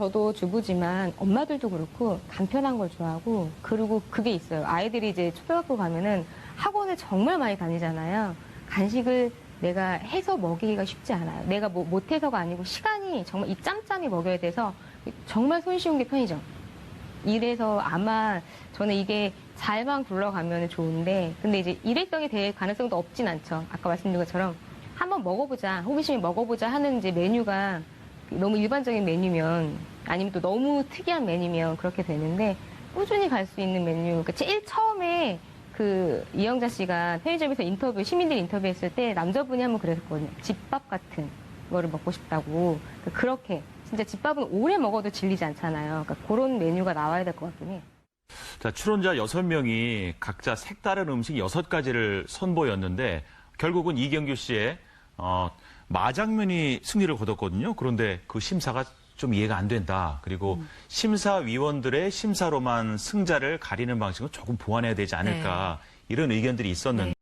저도 주부지만 엄마들도 그렇고 간편한 걸 좋아하고 그리고 그게 있어요. 아이들이 이제 초등학교 가면은 학원을 정말 많이 다니잖아요. 간식을 내가 해서 먹이기가 쉽지 않아요. 내가 뭐 못해서가 아니고 시간이 정말 이 짬짬이 먹여야 돼서 정말 손쉬운 게 편의점. 이래서 아마 저는 이게 잘만 굴러가면 좋은데 근데 이제 일회성이 될 가능성도 없진 않죠. 아까 말씀드린 것처럼 한번 먹어보자 호기심이 먹어보자 하는 이제 메뉴가 너무 일반적인 메뉴면 아니면 또 너무 특이한 메뉴면 그렇게 되는데 꾸준히 갈 수 있는 메뉴 그러니까 제일 처음에 그 이영자 씨가 편의점에서 인터뷰 시민들 인터뷰했을 때 남자분이 한번 그랬었거든요. 집밥 같은 거를 먹고 싶다고 그러니까 그렇게 진짜 집밥은 오래 먹어도 질리지 않잖아요. 그러니까 그런 메뉴가 나와야 될 것 같긴 해요. 자, 출연자 6명이 각자 색다른 음식 6가지를 선보였는데 결국은 이경규 씨의 어, 마장면이 승리를 거뒀거든요. 그런데 그 심사가 좀 이해가 안 된다. 그리고 심사위원들의 심사로만 승자를 가리는 방식은 조금 보완해야 되지 않을까. 이런 의견들이 있었는데